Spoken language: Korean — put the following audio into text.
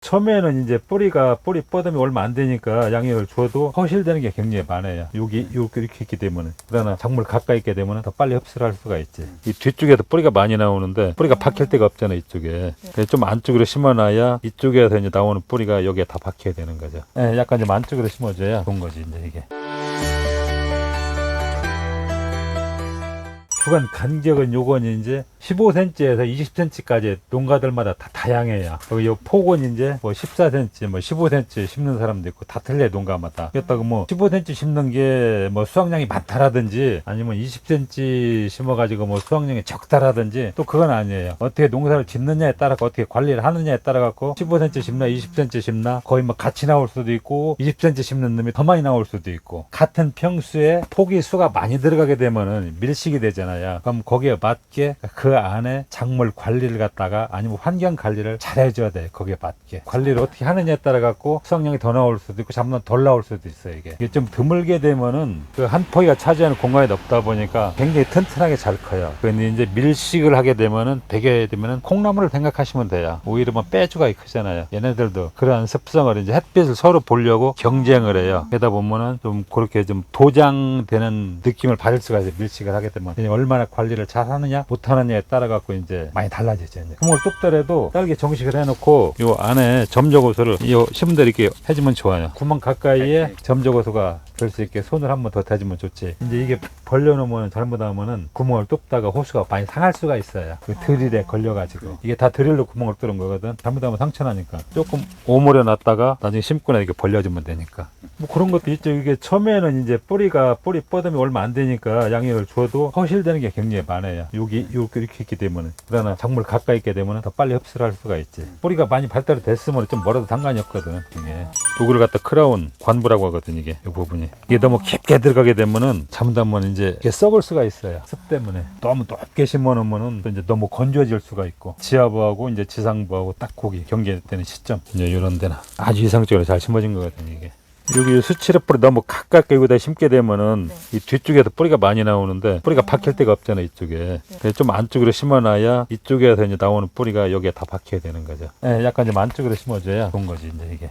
처음에는 이제 뿌리가 뿌리 뻗음이 얼마 안 되니까 양력을 줘도 허실되는 게 굉장히 많아요. 여기 이렇게 이렇게 있기 때문에 그러나 작물 가까이 있게 되면 더 빨리 흡수를 할 수가 있지. 이 뒤쪽에도 뿌리가 많이 나오는데 뿌리가 박힐 데가 없잖아 이쪽에. 그래서 좀 안쪽으로 심어놔야 이쪽에서 이제 나오는 뿌리가 여기에 다 박혀야 되는 거죠. 예, 약간 좀 안쪽으로 심어줘야 좋은 거지 이제 이게. 주간 간격은 요건 이제 15cm에서 20cm까지 농가들마다 다 다양해요. 여기 요 폭은 이제 뭐 14cm, 뭐 15cm 심는 사람도 있고 다 틀려 요 농가마다. 그렇다고 뭐 15cm 심는 게 뭐 수확량이 많다라든지 아니면 20cm 심어가지고 뭐 수확량이 적다라든지 또 그건 아니에요. 어떻게 농사를 짓느냐에 따라 어떻게 관리를 하느냐에 따라 갖고 15cm 심나 20cm 심나 거의 뭐 같이 나올 수도 있고 20cm 심는 놈이 더 많이 나올 수도 있고 같은 평수에 폭이 수가 많이 들어가게 되면은 밀식이 되잖아요. 그럼 거기에 맞게 그 안에 작물 관리를 갖다가 아니면 환경 관리를 잘 해줘야 돼. 거기에 맞게 관리를 어떻게 하느냐에 따라 갖고 수확량이 더 나올 수도 있고 잠깐 덜 나올 수도 있어요. 이게 이게 좀 드물게 되면은 그 한 포기가 차지하는 공간이 넓다 보니까 굉장히 튼튼하게 잘 커요. 근데 이제 밀식을 하게 되면은 되게 되면은 콩나물을 생각하시면 돼요. 오히려 뭐 빼주가 크잖아요. 얘네들도 그러한 습성을 이제 햇빛을 서로 보려고 경쟁을 해요. 그러다 보면은 좀 그렇게 좀 도장되는 느낌을 받을 수가 있어요. 밀식을 하게 되면 얼마나 관리를 잘 하느냐 못 하느냐에 따라 갖고 이제 많이 달라지죠. 이제. 구멍을 뚝 떨어도 딸기 정식을 해놓고 요 안에 점적어소를 요 심들 이렇게 해주면 좋아요. 구멍 가까이에 점적어소가 될 수 있게 손을 한 번 더 대주면 좋지. 이제 이게 벌려놓으면 잘못하면은 구멍을 뚫다가 호수가 많이 상할 수가 있어요. 그 드릴에 걸려가지고 이게 다 드릴로 구멍을 뚫은 거거든. 잘못하면 상처나니까 조금 오므려 놨다가 나중에 심고 나서 이렇게 벌려주면 되니까. 뭐 그런 것도 있죠. 이게 처음에는 이제 뿌리가 뿌리 뻗음이 얼마 안 되니까 양력을 줘도 허실 되는 게 굉장히 많아요. 여기 이렇게 이렇게 있기 때문에 그러나 작물 가까이 있게 되면 더 빨리 흡수를 할 수가 있지. 뿌리가 많이 발달이 됐으면 좀 멀어도 상관이 없거든. 이게 도구를 갖다 크라운 관부라고 하거든 이게 이 부분이 이게 너무 깊게 들어가게 되면은 잘못하면 이제 이게 썩을 수가 있어요. 습 때문에 너무 높게 심어놓으면은 또 이제 너무 건조해질 수가 있고 지하부하고 이제 지상부하고 딱 거기 경계되는 시점 이제 이런 데나 아주 이상적으로 잘 심어진 거거든요 이게. 여기 수치레 뿌리 너무 가깝게 여기다 심게 되면은 이 뒤쪽에서 뿌리가 많이 나오는데 뿌리가 박힐 데가 없잖아 이쪽에. 그래서 좀 안쪽으로 심어놔야 이쪽에서 이제 나오는 뿌리가 여기에 다 박혀야 되는 거죠. 예, 약간 좀 안쪽으로 심어줘야 좋은 거지 이제 이게